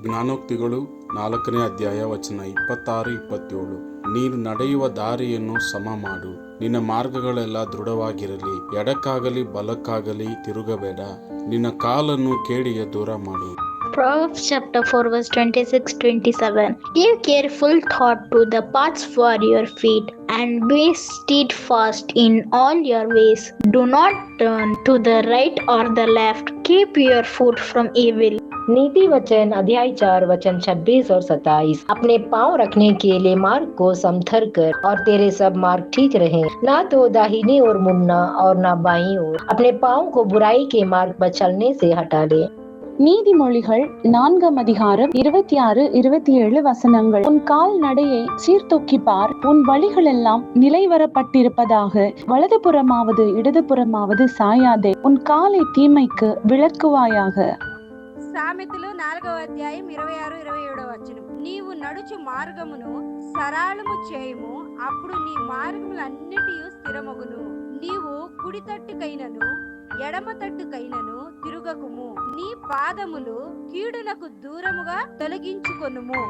ಜ್ಞಾನೋಕ್ತಿಗಳು ನಾಲ್ಕನೇ ಅಧ್ಯಾಯ ವಚನ ಇಪ್ಪತ್ತಾರು, ಇಪ್ಪತ್ತೇಳು. ನೀನು ನಡೆಯುವ ದಾರಿಯನ್ನು ಸಮ ಮಾಡು. ನಿನ್ನ ಮಾರ್ಗಗಳೆಲ್ಲ ದೃಢವಾಗಿರಲಿ. ಎಡಕ್ಕಾಗಲಿ ಬಲಕ್ಕಾಗಲಿ ತಿರುಗಬೇಡ. ನಿನ್ನ ಕಾಲನ್ನು ಕೇಡಿಗೆ ದೂರ ಮಾಡು. Proverbs chapter 4, verse 26 27. Give careful thought to the paths for your feet, and be steadfast in all your ways. Do not turn to the right or the left. Keep your foot from evil. नीति वचन अध्याय चार वचन 26 और 27 अपने पाँव रखने के लिए मार्ग को समथर कर और तेरे सब मार्ग ठीक रहे ना तो दाहिनी ओर मुड़ना और ना बाईं ओर अपने पाँव को बुराई के मार्ग पर चलने से हटा ले நீதிமொழிகள் நான்காம் அதிகாரம் இருபத்தி ஆறு இருபத்தி ஏழு வசனங்கள் உன் கால் நடையை சீர்தூக்கி பார் உன் வழிகளெல்லாம் நிலைவரப்பட்டிருப்பதாக வலதுபுறமாவது இடதுபுறமாவது சாயாதே உன் காலை தீமைக்கு விளக்குவாயாக సామెతలు నాలుగవ అధ్యాయం ఇరవై ఆరు ఇరవై ఏడవ వచనం నీవు నడుచు మార్గమును సరళము చేయుము అప్పుడు నీ మార్గములన్నిటి స్థిరమగును నీవు కుడి తట్టుకైనను ఎడమ తట్టుకైనను తిరుగకుము నీ పాదములు కీడునకు దూరముగా తొలగించుకొనుము.